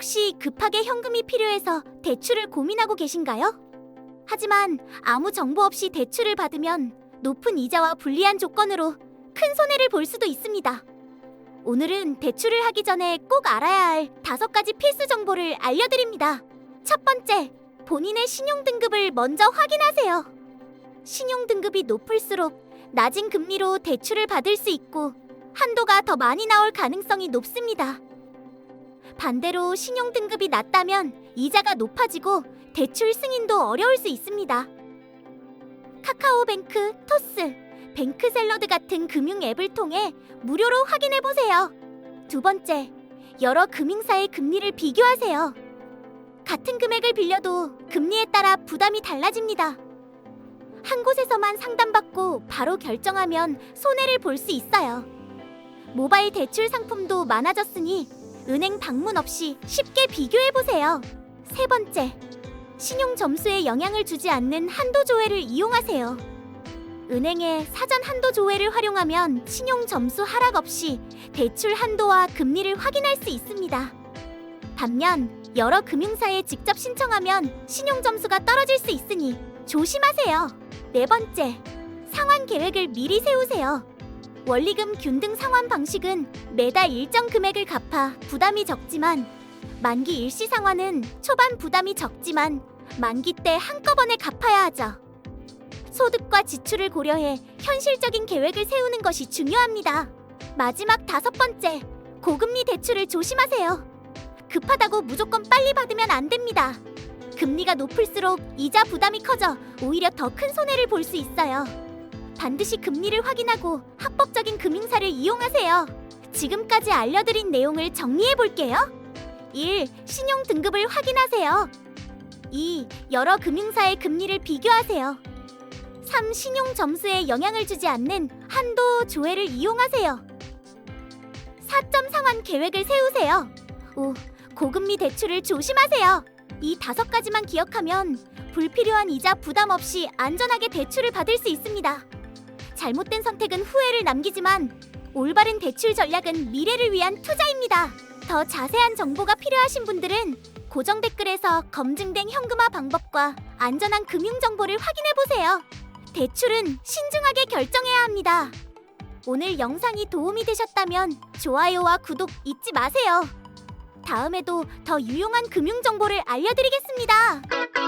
혹시 급하게 현금이 필요해서 대출을 고민하고 계신가요? 하지만 아무 정보 없이 대출을 받으면 높은 이자와 불리한 조건으로 큰 손해를 볼 수도 있습니다. 오늘은 대출을 하기 전에 꼭 알아야 할 다섯 가지 필수 정보를 알려드립니다. 첫 번째, 본인의 신용 등급을 먼저 확인하세요. 신용 등급이 높을수록 낮은 금리로 대출을 받을 수 있고 한도가 더 많이 나올 가능성이 높습니다. 반대로 신용 등급이 낮다면 이자가 높아지고 대출 승인도 어려울 수 있습니다. 카카오뱅크, 토스, 뱅크샐러드 같은 금융 앱을 통해 무료로 확인해 보세요. 두 번째, 여러 금융사의 금리를 비교하세요. 같은 금액을 빌려도 금리에 따라 부담이 달라집니다. 한 곳에서만 상담받고 바로 결정하면 손해를 볼 수 있어요. 모바일 대출 상품도 많아졌으니 은행 방문 없이 쉽게 비교해 보세요. 세 번째, 신용 점수에 영향을 주지 않는 한도 조회를 이용하세요. 은행의 사전 한도 조회를 활용하면 신용 점수 하락 없이 대출 한도와 금리를 확인할 수 있습니다. 반면 여러 금융사에 직접 신청하면 신용 점수가 떨어질 수 있으니 조심하세요. 네 번째, 상환 계획을 미리 세우세요. 원리금 균등 상환 방식은 매달 일정 금액을 갚아 부담이 적지만 만기 일시 상환은 초반 부담이 적지만 만기 때 한꺼번에 갚아야 하죠. 소득과 지출을 고려해 현실적인 계획을 세우는 것이 중요합니다. 마지막 다섯 번째, 고금리 대출을 조심하세요. 급하다고 무조건 빨리 받으면 안 됩니다. 금리가 높을수록 이자 부담이 커져 오히려 더 큰 손해를 볼 수 있어요. 반드시 금리를 확인하고 합법적인 금융사를 이용하세요. 지금까지 알려드린 내용을 정리해 볼게요. 1. 신용 등급을 확인하세요. 2. 여러 금융사의 금리를 비교하세요. 3. 신용 점수에 영향을 주지 않는 한도 조회를 이용하세요. 4점 상환 계획을 세우세요. 5. 고금리 대출을 조심하세요. 이 다섯 가지만 기억하면 불필요한 이자 부담 없이 안전하게 대출을 받을 수 있습니다. 잘못된 선택은 후회를 남기지만 올바른 대출 전략은 미래를 위한 투자입니다. 더 자세한 정보가 필요하신 분들은 고정 댓글에서 검증된 현금화 방법과 안전한 금융 정보를 확인해 보세요. 대출은 신중하게 결정해야 합니다. 오늘 영상이 도움이 되셨다면 좋아요와 구독 잊지 마세요. 다음에도 더 유용한 금융 정보를 알려드리겠습니다.